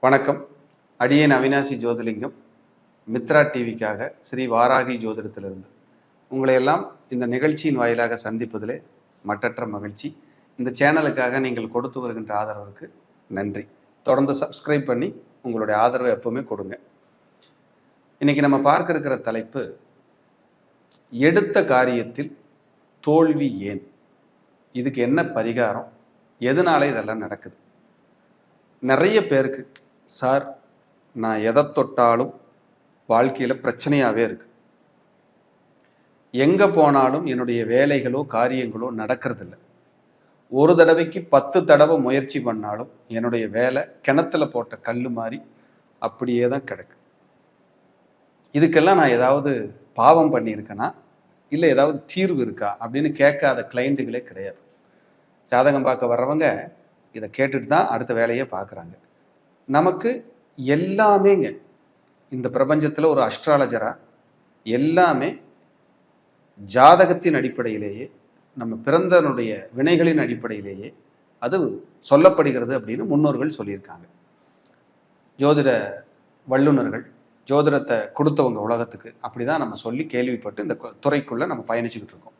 வணக்கம். அடியேன் அவினாசி ஜோதிலிங்கம். மித்ரா டிவிக்காக ஸ்ரீ வாராகி ஜோதிடத்திலிருந்து. உங்களை எல்லாம் இந்த நிகழ்ச்சியின் வாயிலாக சந்திப்பதிலே மட்டற்ற மகிழ்ச்சி. இந்த சேனலுக்காக நீங்கள் கொடுத்து வருகின்ற ஆதரவுக்கு நன்றி. தொடர்ந்து சப்ஸ்கிரைப் பண்ணி உங்களுடைய ஆதரவை எப்பவுமே கொடுங்க. இன்னைக்கு நம்ம பார்க்க இருக்கிற தலைப்பு எடுத்த காரியத்தில் தோல்வி ஏன்? இதுக்கு என்ன பரிகாரம்? எதனால இதெல்லாம் நடக்குது? நிறைய பேருக்கு சார் நான் எதை தொட்டாலும் வாழ்க்கையில் பிரச்சனையாகவே இருக்கு. எங்கே போனாலும் என்னுடைய வேலைகளோ காரியங்களோ நடக்கிறதில்ல. ஒரு தடவைக்கு பத்து தடவை முயற்சி பண்ணாலும் என்னுடைய வேலை கிணத்துல போட்ட கல் மாதிரி அப்படியே தான் கிடக்கு. இதுக்கெல்லாம் நான் ஏதாவது பாவம் பண்ணியிருக்கேனா? இல்லை ஏதாவது தீர்வு இருக்கா? அப்படின்னு கேட்காத கிளைண்ட்டுகளே கிடையாது. ஜாதகம் பார்க்க வர்றவங்க இதை கேட்டுட்டு தான் அடுத்த வேலையை பார்க்குறாங்க. நமக்கு எல்லாமேங்க. இந்த பிரபஞ்சத்தில் ஒரு அஸ்ட்ராலஜராக எல்லாமே ஜாதகத்தின் அடிப்படையிலேயே நம்ம பிறந்தனுடைய வினைகளின் அடிப்படையிலேயே அது சொல்லப்படுகிறது அப்படின்னு முன்னோர்கள் சொல்லியிருக்காங்க. ஜோதிட வல்லுநர்கள் ஜோதிடத்தை கொடுத்தவங்க உலகத்துக்கு. அப்படிதான் நம்ம சொல்லி கேள்விப்பட்டு இந்த துறைக்குள்ளே நம்ம பயணிச்சுக்கிட்டு இருக்கோம்.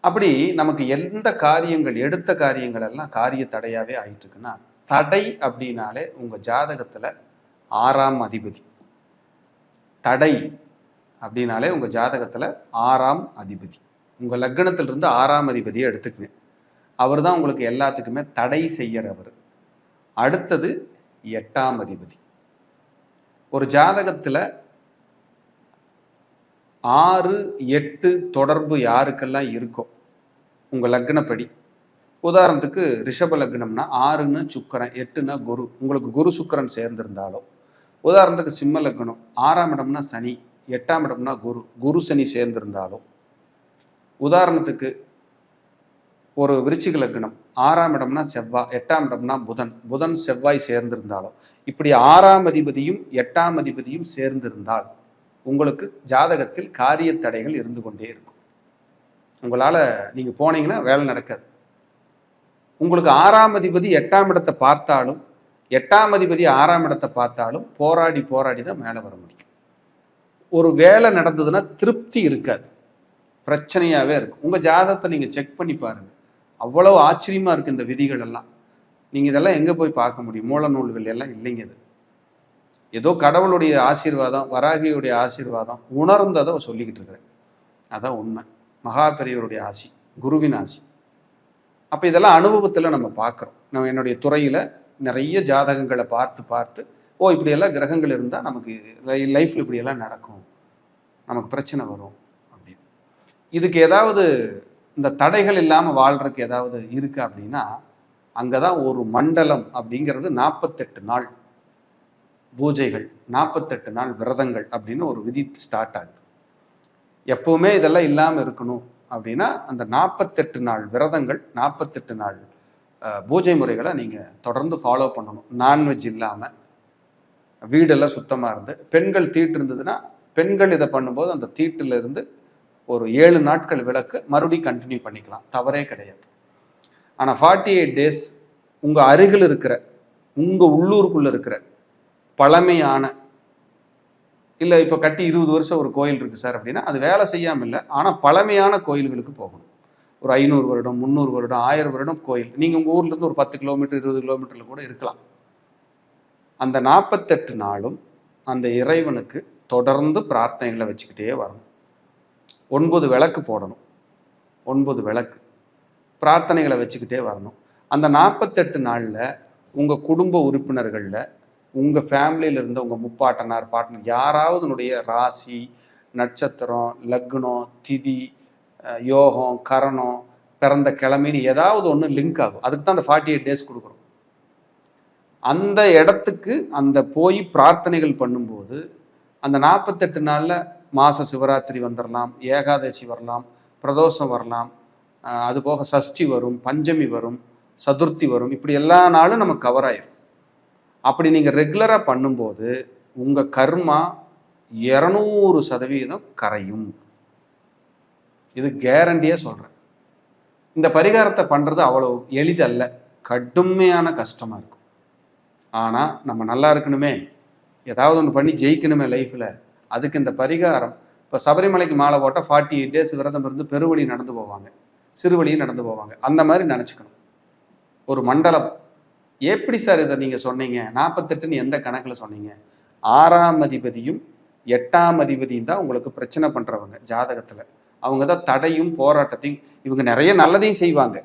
அப்படி நமக்கு எந்த காரியங்கள் எடுத்த காரியங்கள் எல்லாம் காரிய தடையாகவே ஆயிட்டுருக்குன்னா தடை அப்படின்னாலே உங்கள் ஜாதகத்தில் ஆறாம் அதிபதி. தடை அப்படின்னாலே உங்கள் ஜாதகத்தில் ஆறாம் அதிபதி. உங்கள் லக்னத்திலிருந்து ஆறாம் அதிபதியை எடுத்துக்கங்க. அவர் தான் உங்களுக்கு எல்லாத்துக்குமே தடை செய்கிறவர் அடுத்தது எட்டாம் அதிபதி. ஒரு ஜாதகத்தில் ஆறு எட்டு தொடர்பு யாருக்கெல்லாம் இருக்கோ உங்கள் லக்னப்படி. உதாரணத்துக்கு ரிஷப லக்னம்னா ஆறுன்னு சுக்கரன் எட்டுன்னா குரு. உங்களுக்கு குரு சுக்கிரன் சேர்ந்திருந்தாலோ. உதாரணத்துக்கு சிம்ம லக்னம் ஆறாம் இடம்னா சனி எட்டாம் இடம்னா குரு. குரு சனி சேர்ந்திருந்தாலோ. உதாரணத்துக்கு ஒரு விருச்சிக லக்னம் ஆறாம் இடம்னா செவ்வாய் எட்டாம் இடம்னா புதன். புதன் செவ்வாய் சேர்ந்திருந்தாலும் இப்படி ஆறாம் அதிபதியும் எட்டாம் அதிபதியும் சேர்ந்திருந்தால் உங்களுக்கு ஜாதகத்தில் காரிய தடைகள் இருந்து கொண்டே இருக்கும். உங்களால் நீங்கள் போனீங்கன்னா வேலை நடக்காது. உங்களுக்கு ஆறாம் அதிபதி எட்டாம் இடத்தை பார்த்தாலும் எட்டாம் அதிபதி ஆறாம் இடத்தை பார்த்தாலும் போராடி போராடி தான் மேலே வர முடியும். ஒரு வேலை நடந்ததுன்னா திருப்தி இருக்காது. பிரச்சனையாகவே இருக்கும். உங்கள் ஜாதகத்தை நீங்கள் செக் பண்ணி பாருங்கள் அவ்வளோ ஆச்சரியமாக இருக்குது இந்த விதிகள் எல்லாம். நீங்கள் இதெல்லாம் எங்கே போய் பார்க்க முடியும்? மூல நூல்கள் எல்லாம் இல்லைங்க இது. ஏதோ கடவுளுடைய ஆசீர்வாதம் வராகியுடைய ஆசீர்வாதம் உணர்ந்ததை சொல்லிக்கிட்டு இருக்கிறேன் அதான் உண்மை. மகா பெரியவருடைய ஆசி குருவின் ஆசி. அப்போ இதெல்லாம் அனுபவத்தில் நம்ம பார்க்குறோம். நம்ம என்னுடைய துறையில் நிறைய ஜாதகங்களை பார்த்து பார்த்து ஓ இப்படியெல்லாம் கிரகங்கள் இருந்தால் நமக்கு லைஃப்பில் இப்படியெல்லாம் நடக்கும். நமக்கு பிரச்சனை வரும் அப்படின்னு. இதுக்கு ஏதாவது இந்த தடைகள் இல்லாமல் வாழ்கிறதுக்கு ஏதாவது இருக்குது அப்படின்னா அங்கே தான் ஒரு மண்டலம் அப்படிங்கிறது நாற்பத்தெட்டு நாள். பூஜைகள் நாற்பத்தெட்டு நாள் விரதங்கள் அப்படின்னு ஒரு விதி ஸ்டார்ட் ஆகுது. எப்பவுமே இதெல்லாம் இல்லாமல் இருக்கணும் அப்படின்னா அந்த நாற்பத்தெட்டு நாள் விரதங்கள் நாற்பத்தெட்டு நாள் பூஜை முறைகளை நீங்கள் தொடர்ந்து ஃபாலோ பண்ணணும். நான்வெஜ் இல்லாமல் வீடெல்லாம் சுத்தமாக இருந்து பெண்கள் தீட்டு இருந்ததுன்னா பெண்கள் இதை பண்ணும்போது அந்த தீட்டிலிருந்து ஒரு ஏழு நாட்கள் விளக்கு மறுபடியும் கண்டினியூ பண்ணிக்கலாம். தவறே கிடையாது. ஆனால் ஃபார்ட்டி எயிட் டேஸ் உங்கள் அருகில் இருக்கிற உங்கள் உள்ளூருக்குள்ளே இருக்கிற பழமையான இல்லை இப்போ கட்டி இருபது வருஷம் ஒரு கோயில் இருக்குது சார் அப்படின்னா அது வேலை செய்யாமல் இல்லை. ஆனால் பழமையான கோயில்களுக்கு போகணும். ஒரு ஐநூறு வருடம் முந்நூறு வருடம் ஆயிரம் வருடம் கோயில். நீங்கள் உங்கள் ஊர்லேருந்து ஒரு பத்து கிலோமீட்டர் இருபது கிலோமீட்டரில் கூட இருக்கலாம். அந்த நாற்பத்தெட்டு நாளும் அந்த இறைவனுக்கு தொடர்ந்து பிரார்த்தனைகளை வச்சுக்கிட்டே வரணும். ஒன்பது விளக்கு போடணும். ஒன்பது விளக்கு. பிரார்த்தனைகளை வச்சுக்கிட்டே வரணும். அந்த நாற்பத்தெட்டு நாளில் உங்கள் குடும்ப உறுப்பினர்களில் உங்கள் ஃபேமிலியில் இருந்த உங்கள் முப்பாட்டனார் பாட்டனர் யாராவதுனுடைய ராசி நட்சத்திரம் லக்னம் திதி யோகம் கரணம் பிறந்த கிழமைன்னு ஏதாவது ஒன்று லிங்க் ஆகும். அதுக்கு தான் அந்த ஃபார்ட்டி எயிட் டேஸ் கொடுக்குறோம். அந்த இடத்துக்கு அந்த போய் பிரார்த்தனைகள் பண்ணும்போது அந்த நாற்பத்தெட்டு நாளில் மாத சிவராத்திரி வந்துடலாம் ஏகாதசி வரலாம் பிரதோஷம் வரலாம் அதுபோக அது போக சஷ்டி வரும் பஞ்சமி வரும் சதுர்த்தி வரும் இப்படி எல்லா நாளும் நமக்கு கவர் ஆயிரும். அப்படி நீங்கள் ரெகுலராக பண்ணும்போது உங்கள் கர்மா இரநூறு சதவீதம் கரையும். இது கேரண்டியாக சொல்கிறேன் இந்த பரிகாரத்தை பண்ணுறது அவ்வளோ எளிதல்ல. கடுமையான கஷ்டமாக இருக்கும். ஆனால் நம்ம நல்லா இருக்கணுமே. ஏதாவது ஒன்று பண்ணி ஜெயிக்கணுமே லைஃப்பில் அதுக்கு இந்த பரிகாரம் இப்போ சபரிமலைக்கு மாலை போட்டால் ஃபார்ட்டி எயிட் டேஸ் விரதம் இருந்து பெருவழி நடந்து போவாங்க. சிறுவழியும் நடந்து போவாங்க. அந்த மாதிரி நினச்சிக்கணும். ஒரு மண்டலம். எப்படி சார் இதை நீங்கள் சொன்னீங்க? நாற்பத்தெட்டுன்னு எந்த கணக்கில் சொன்னீங்க? ஆறாம் அதிபதியும் எட்டாம் அதிபதியும் தான் உங்களுக்கு பிரச்சனை பண்ணுறவங்க ஜாதகத்தில். அவங்க தான் தடையும் போராட்டத்தையும் இவங்க நிறைய நல்லதையும் செய்வாங்க.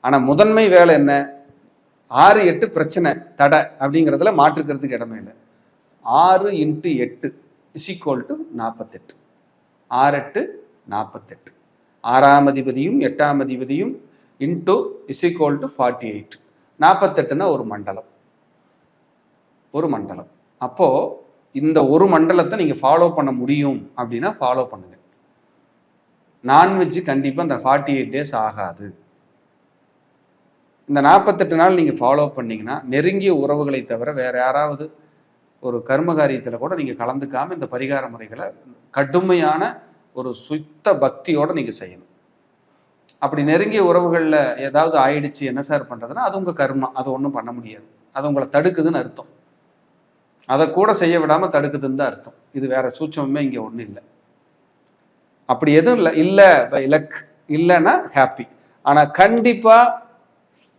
ஆனால் முதன்மை வேலை என்ன? ஆறு எட்டு பிரச்சனை தடை அப்படிங்கிறதுல மாற்றுக்கிறதுக்கு இடமே இல்லை. ஆறு இன்ட்டு எட்டு இஸ் ஈக்குவல் டு நாற்பத்தெட்டு ஆறு எட்டு நாற்பத்தெட்டு ஆறாம் அதிபதியும் எட்டாம் அதிபதியும் into is equal to forty eight நாற்பத்தெட்டுனா ஒரு மண்டலம். ஒரு மண்டலம். அப்போது இந்த ஒரு மண்டலத்தை நீங்கள் ஃபாலோ பண்ண முடியும் அப்படின்னா ஃபாலோ பண்ணுங்க. நான்வெஜ் கண்டிப்பாக அந்த ஃபார்ட்டி எயிட் டேஸ் ஆகாது. இந்த நாற்பத்தெட்டு நாள் நீங்கள் ஃபாலோ பண்ணிங்கன்னா நெருங்கிய உறவுகளை தவிர வேறு யாராவது ஒரு கர்மகாரியத்தில் கூட நீங்கள் கலந்துக்காமல் இந்த பரிகார முறைகளை கடுமையான ஒரு சுத்த பக்தியோட நீங்க செய்யணும். அப்படி நெருங்கிய உறவுகளில் ஏதாவது ஆயிடுச்சு என்ன சார் பண்றதுன்னா அது உங்க கர்மா. அது ஒன்றும் பண்ண முடியாது. அது உங்களை தடுக்குதுன்னு அர்த்தம். அதை கூட செய்ய விடாம தடுக்குதுன்னு தான் அர்த்தம். இது வேற சூட்சமே இங்கே ஒன்றும் இல்லை. அப்படி எதுவும் இல்லை. இல்லை இலக் இல்லைன்னா ஹாப்பி ஆனால் கண்டிப்பாக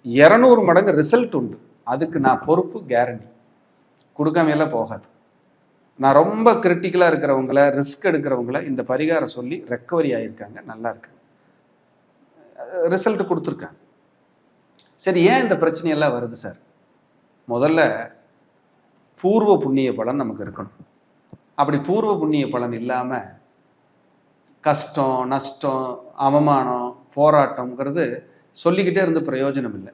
இரநூறு மடங்கு ரிசல்ட் உண்டு. அதுக்கு நான் பொறுப்பு கேரண்டி கொடுக்காமையெல்லாம் போகாது. நான் ரொம்ப கிரிட்டிக்கலாக இருக்கிறவங்கள ரிஸ்க் எடுக்கிறவங்கள இந்த பரிகாரம் சொல்லி ரெக்கவரி ஆகியிருக்காங்க நல்லா இருக்கு ரிசல்ட் கொடுத்துருக்காங்க. சரி ஏன் இந்த பிரச்சனையெல்லாம் வருது சார் முதல்ல பூர்வ புண்ணிய பலன் நமக்கு இருக்கணும். அப்படி பூர்வ புண்ணிய பலன் இல்லாமல் கஷ்டம் நஷ்டம் அவமானம் போராட்டம்ங்கிறது சொல்லிக்கிட்டே இருந்து பிரயோஜனம் இல்லை.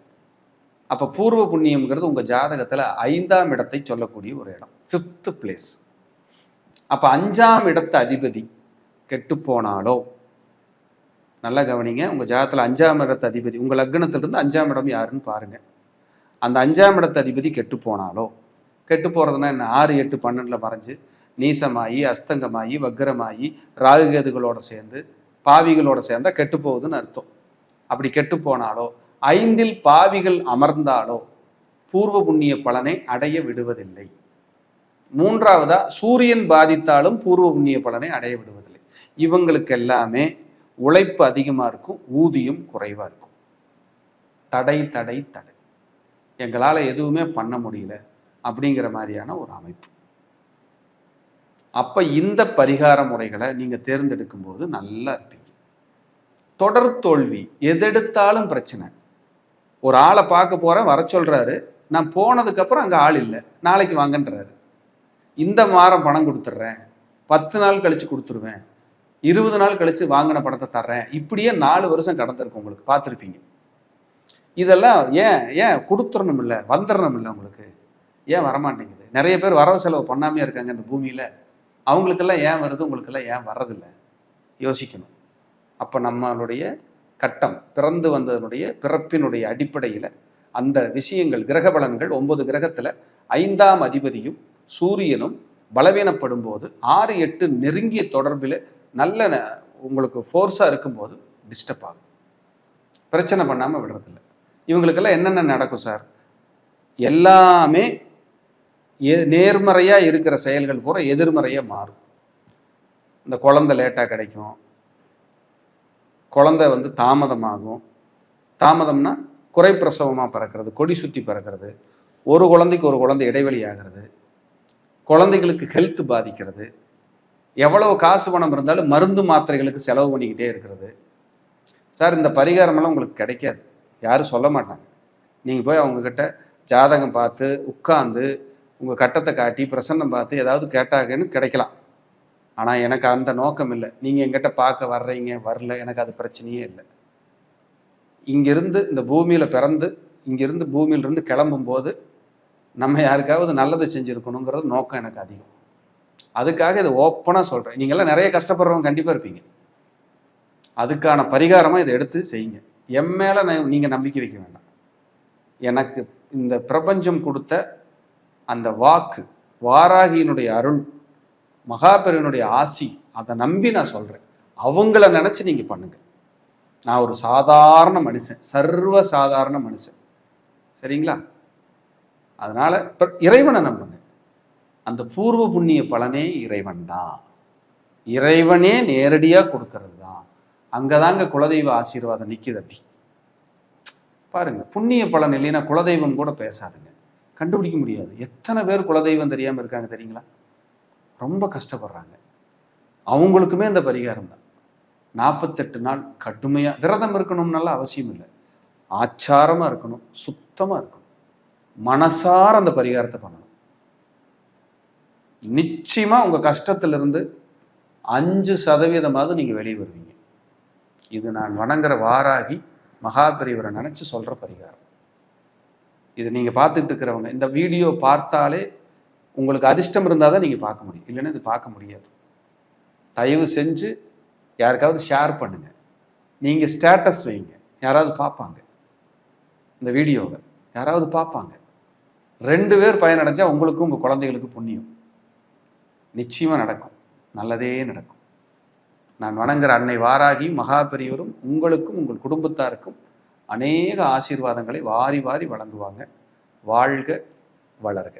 அப்போ பூர்வ புண்ணியம்ங்கிறது உங்கள் ஜாதகத்தில் ஐந்தாம் இடத்தை சொல்லக்கூடிய ஒரு இடம் ஃபிஃப்த்து பிளேஸ் அப்போ அஞ்சாம் இடத்து அதிபதி கெட்டு போனாலோ? நல்லா கவனிங்க. உங்கள் ஜாதத்தில் அஞ்சாம் இடத்து அதிபதி உங்கள் லக்னத்திலிருந்து அஞ்சாம் இடம் யாருன்னு பாருங்க. அந்த அஞ்சாம் இடத்து அதிபதி கெட்டு போனாலோ? கெட்டு போகிறதுனா என்ன? ஆறு எட்டு பன்னெண்டில் மறைஞ்சு நீசமாயி அஸ்தங்கமாயி வக்கரமாயி ராகுகேதுகளோட சேர்ந்து பாவிகளோட சேர்ந்தால் கெட்டு போகுதுன்னு அர்த்தம். அப்படி கெட்டு போனாலோ? ஐந்தில் பாவிகள் அமர்ந்தாலோ? பூர்வ புண்ணிய பலனை அடைய விடுவதில்லை. மூன்றாவதா சூரியன் பாதித்தாலும் பூர்வ புண்ணிய பலனை அடைய விடுவதில்லை. இவங்களுக்கு எல்லாமே உழைப்பு அதிகமாக இருக்கும் ஊதியம் குறைவாக இருக்கும். தடை தடை தடை. எங்களால் எதுவுமே பண்ண முடியல அப்படிங்கிற மாதிரியான ஒரு அமைப்பு. அப்ப இந்த பரிகார முறைகளை நீங்க தேர்ந்தெடுக்கும் போது நல்லா இருப்பீங்க. தொடர் தோல்வி எதெடுத்தாலும் பிரச்சனை. ஒரு ஆளை பார்க்க போறேன் வர சொல்றாரு. நான் போனதுக்கு அப்புறம் அங்க ஆள் இல்லை. நாளைக்கு வாங்கன்றாரு. இந்த வாரம் பணம் கொடுத்துட்றேன். பத்து நாள் கழித்து கொடுத்துருவேன். இருபது நாள் கழித்து வாங்கின பணத்தை தர்றேன். இப்படியே நாலு வருஷம் கடந்திருக்கும் உங்களுக்கு. பார்த்துருப்பீங்க. இதெல்லாம் ஏன் ஏன் கொடுத்துடணும் இல்லை வந்துடணும் இல்லை உங்களுக்கு? ஏன் வரமாட்டேங்குது? நிறைய பேர் வரவு செலவு பண்ணாமே இருக்காங்க இந்த பூமியில். அவங்களுக்கெல்லாம் ஏன் வருது? உங்களுக்கெல்லாம் ஏன் வர்றதில்லை? யோசிக்கணும். அப்போ நம்மளுடைய கட்டம் பிறந்து வந்ததனுடைய பிறப்பினுடைய அடிப்படையில் அந்த விஷயங்கள் கிரக பலன்கள் ஒன்பது கிரகத்தில் ஐந்தாம் அதிபதியும் சூரியனும் பலவீனப்படும் போது ஆறு எட்டு நெருங்கிய தொடர்பில் நல்ல ந- உங்களுக்கு ஃபோர்ஸாக இருக்கும்போது டிஸ்டர்ப் ஆகும். பிரச்சனை பண்ணாமல் விடுறதில்ல. இவங்களுக்கெல்லாம் என்னென்ன நடக்கும் சார் எல்லாமே நேர்மறையாக இருக்கிற செயல்கள் பூரா எதிர்மறையாக மாறும். இந்த குழந்தை லேட்டாக கிடைக்கும். குழந்தை வந்து தாமதமாகும். தாமதம்னா குறைப்பிரசவமாக பிறக்கிறது கொடி சுற்றி பிறக்கிறது. ஒரு குழந்தைக்கு ஒரு குழந்தை இடைவெளி ஆகிறது. குழந்தைகளுக்கு ஹெல்த் பாதிக்கிறது. எவ்வளவு காசு பணம் இருந்தாலும் மருந்து மாத்திரைகளுக்கு செலவு பண்ணிக்கிட்டே இருக்கிறது. சார் இந்த பரிகாரமெல்லாம் உங்களுக்கு கிடைக்காது. யாரும் சொல்ல மாட்டாங்க. நீங்கள் போய் அவங்கக்கிட்ட ஜாதகம் பார்த்து உட்காந்து உங்கள் கட்டத்தை காட்டி பிரசன்னம் பார்த்து ஏதாவது கேட்டாங்கன்னு கிடைக்கலாம். ஆனால் எனக்கு அந்த நோக்கம் இல்லை. நீங்கள் என்கிட்ட பார்க்க வர்றீங்க வரல எனக்கு அது பிரச்சனையே இல்லை. இங்கிருந்து இந்த பூமியில் பிறந்து இங்கிருந்து பூமியிலிருந்து கிளம்பும்போது நம்ம யாருக்காவது நல்லது செஞ்சுருக்கணுங்கிறது நோக்கம் எனக்கு அதிகம். அதுக்காக இதை ஓப்பனாக சொல்கிறேன் நீங்கள்லாம் நிறைய கஷ்டப்படுறவங்க கண்டிப்பாக இருப்பீங்க. அதுக்கான பரிகாரமாக இதை எடுத்து செய்யுங்க. என் மேலே நான் நீங்கள் நம்பிக்கை வைக்க வேண்டாம். எனக்கு இந்த பிரபஞ்சம் கொடுத்த அந்த வாக்கு வாராகியினுடைய அருள் மகாபெருவினுடைய ஆசி அதை நம்பி நான் சொல்கிறேன் அவங்கள நினச்சி நீங்கள் பண்ணுங்க. நான் ஒரு சாதாரண மனுஷன் சர்வ சாதாரண மனுஷன். சரிங்களா? அதனால இப்போ இறைவனை நம்புங்க. அந்த பூர்வ புண்ணிய பலனே இறைவன் தான். இறைவனே நேரடியாக கொடுக்கறது தான். அங்கதாங்க குலதெய்வ ஆசீர்வாதம் நிற்கிது அப்படி. பாருங்க புண்ணிய பலன் இல்லைன்னா குலதெய்வம் கூட பேசாதுங்க. கண்டுபிடிக்க முடியாது. எத்தனை பேர் குலதெய்வம் தெரியாமல் இருக்காங்க தெரியுங்களா? ரொம்ப கஷ்டப்படுறாங்க. அவங்களுக்குமே இந்த பரிகாரம் தான். நாற்பத்தெட்டு நாள் கடுமையாக விரதம் இருக்கணும்னால அவசியம் இல்லை. ஆச்சாரமாக இருக்கணும். சுத்தமாக இருக்கணும். மனசார அந்த பரிகாரத்தை பண்ணணும். நிச்சயமா உங்க கஷ்டத்திலிருந்து அஞ்சு சதவீதமாவது நீங்க வெளியே வருவீங்க. இது நான் வணங்குற வாராகி மகாபெரியவரை நினைச்சு சொல்ற பரிகாரம். இது நீங்க பார்த்துட்டு இருக்கிறவங்க இந்த வீடியோ பார்த்தாலே உங்களுக்கு அதிர்ஷ்டம் இருந்தால் தான் நீங்க பார்க்க முடியும். இல்லைன்னா இது பார்க்க முடியாது. தயவு செஞ்சு யாருக்காவது ஷேர் பண்ணுங்க. நீங்க ஸ்டேட்டஸ் வைங்க. யாராவது பார்ப்பாங்க. இந்த வீடியோவை யாராவது பார்ப்பாங்க. ரெண்டு பேர் பயனடைஞ்சா உங்களுக்கும் உங்கள் குழந்தைகளுக்கு புண்ணியம். நிச்சயமாக நடக்கும். நல்லதே நடக்கும். நான் வணங்குற அன்னை வாராகி மகா பெரியவரும் உங்களுக்கும் உங்கள் குடும்பத்தாருக்கும் அநேக ஆசீர்வாதங்களை வாரி வாரி வழங்குவாங்க. வாழ்க வளர்க.